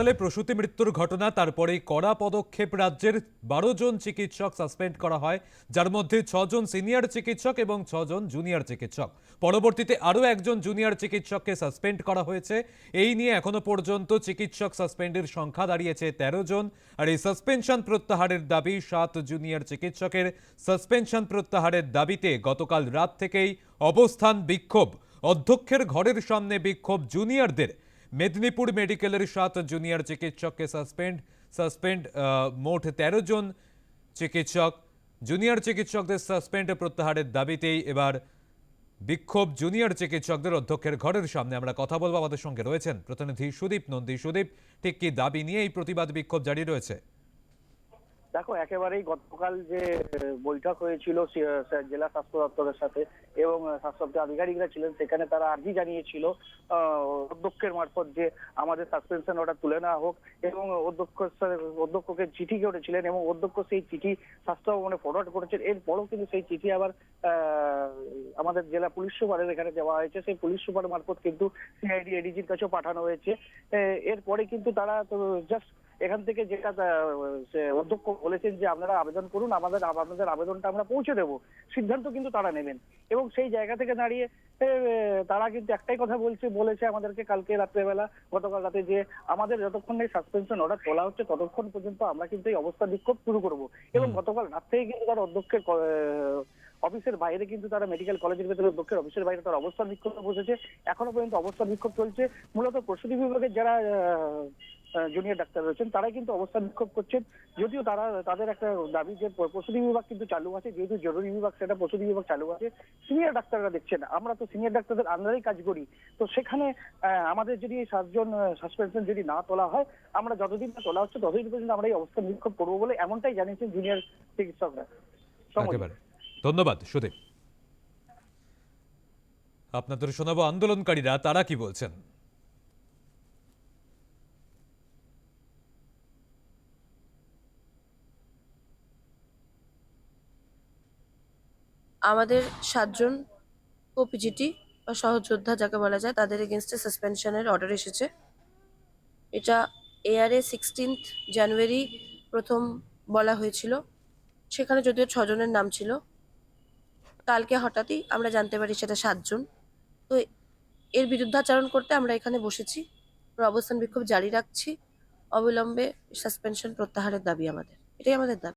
হাসপাতালে প্রসূতি মৃত্যুর ঘটনা, তারপরেই কড়া পদক্ষেপ রাজ্যের বারো জন চিকিৎসক সাসপেন্ড করা হয়, যার মধ্যে ছজন সিনিয়র চিকিৎসক এবং ছজন জুনিয়র চিকিৎসক। পরবর্তীতে আরও একজন জুনিয়র চিকিৎসককে সাসপেন্ড করা হয়েছে। এই নিয়ে এখনও পর্যন্ত চিকিৎসক সাসপেন্ডের সংখ্যা দাঁড়িয়েছে তেরো জন, আর এই সাসপেনশন প্রত্যাহারের দাবি সাত জুনিয়র চিকিৎসকের। সাসপেনশন প্রত্যাহারের দাবিতে গতকাল রাত থেকেই অবস্থান বিক্ষোভ। অধ্যক্ষের ঘরের সামনে বিক্ষোভ জুনিয়রদের। মেদিনীপুর মেডিকেলের সাত জুনিয়র চিকিৎসককে সাসপেন্ড সাসপেন্ড মোট তেরো জন চিকিৎসক। জুনিয়র চিকিৎসকদের সাসপেন্ড প্রত্যাহারের দাবিতেই এবার বিক্ষোভ জুনিয়র চিকিৎসকদের অধ্যক্ষের ঘরের সামনে। আমরা কথা বলব আমাদের সঙ্গে রয়েছেন প্রতিনিধি সুদীপ নন্দী। সুদীপ, ঠিক কি দাবি নিয়ে এই প্রতিবাদ বিক্ষোভ জারি রয়েছে? দেখো, একেবারেই গতকাল যে বৈঠক হয়েছিল জেলা স্বাস্থ্য দপ্তরের সাথে এবং স্বাস্থ্য আধিকারিকরা ছিলেন, সেখানে তারা আর্জি জানিয়েছিল অধ্যক্ষের মারফত যে আমাদের সাসপেনশন অর্ডার তুলে নেওয়া হোক এবং অধ্যক্ষ অধ্যক্ষকে চিঠি করেছিলেন এবং অধ্যক্ষ সেই চিঠি স্বাস্থ্য ভবনে ফরওয়ার্ড করেছেন। এরপরও কিন্তু সেই চিঠি আবার আমাদের জেলা পুলিশ সুপারের এখানে দেওয়া হয়েছে। সেই পুলিশ সুপার মারফত কিন্তু সিআইডি এডিজির কাছেও পাঠানো হয়েছে। এরপরে কিন্তু তারা জাস্ট এখান থেকে যেটা অধ্যক্ষ বলেছেন যে আপনারা আবেদন করুন আমাদের আপনাদের আবেদনটা আমরা পৌঁছে দেব। সিদ্ধান্ত কিন্তু তারা নেবেন। এবং সেই জায়গা থেকে দাঁড়িয়ে তারা কিন্তু একটাই কথা বলছে বলেছে আমাদেরকে কালকে রাত্রেবেলা গতকাল রাতে যে আমাদের যতক্ষণ এই সাসপেনশন অর্ডার তোলা হচ্ছে ততক্ষণ পর্যন্ত আমরা কিন্তু এই অবস্থা বিক্ষোভ শুরু করব। এবং গতকাল রাত থেকে কিন্তু তারা অধ্যক্ষের অফিসের বাইরে কিন্তু তারা মেডিকেল কলেজের ভেতরে অধ্যক্ষের অফিসের বাইরে তারা অবস্থান বিক্ষোভ বসেছে। এখনও পর্যন্ত অবস্থান বিক্ষোভ চলছে। মূলত প্রসূতি বিভাগের যারা জুনিয়র ডাক্তার রয়েছেন, তারাই কিন্তু অবস্থান বিক্ষোভ করছেন। যদিও তারা, তাদের একটা দাবি যে প্রসূতি বিভাগ কিন্তু চালু আছে, যেহেতু জরুরি বিভাগ, সেটা প্রসূতি বিভাগ চালু আছে। সিনিয়র ডাক্তাররা দেখছেন। আমরা তো সিনিয়র ডাক্তারদের আন্ডারেই কাজ করি। তো সেখানে আমাদের যদি এই সাতজন সাসপেনশন যদি না তোলা হয়, আমরা যতদিন না তোলা হচ্ছে, ততদিন পর্যন্ত আমরা এই অবস্থান বিক্ষোভ করব বলে এমনটাই জানিয়েছেন জুনিয়র চিকিৎসকরা। একেবারে। ধন্যবাদ, সুদীপ। আপনাদের শোনাবো আন্দোলনকারীরা, তারা কি বলছেন? আমাদের সাতজন ওপিজিটি বা সহযোদ্ধা যাকে বলা যায়, তাদের এগেনস্টে সাসপেনশনের অর্ডার এসেছে। এটা এআরএ সিক্সটিন্থ জানুয়ারি প্রথম বলা হয়েছিল। সেখানে যদিও ছজনের নাম ছিল কালকে হঠাৎই আমরা জানতে পারি সেটা সাতজন। তো এর বিরুদ্ধাচরণ করতে আমরা এখানে বসেছি। অবস্থান বিক্ষোভ জারি রাখছি। অবিলম্বে সাসপেনশন প্রত্যাহারের দাবি আমাদের। এটাই আমাদের দাবি।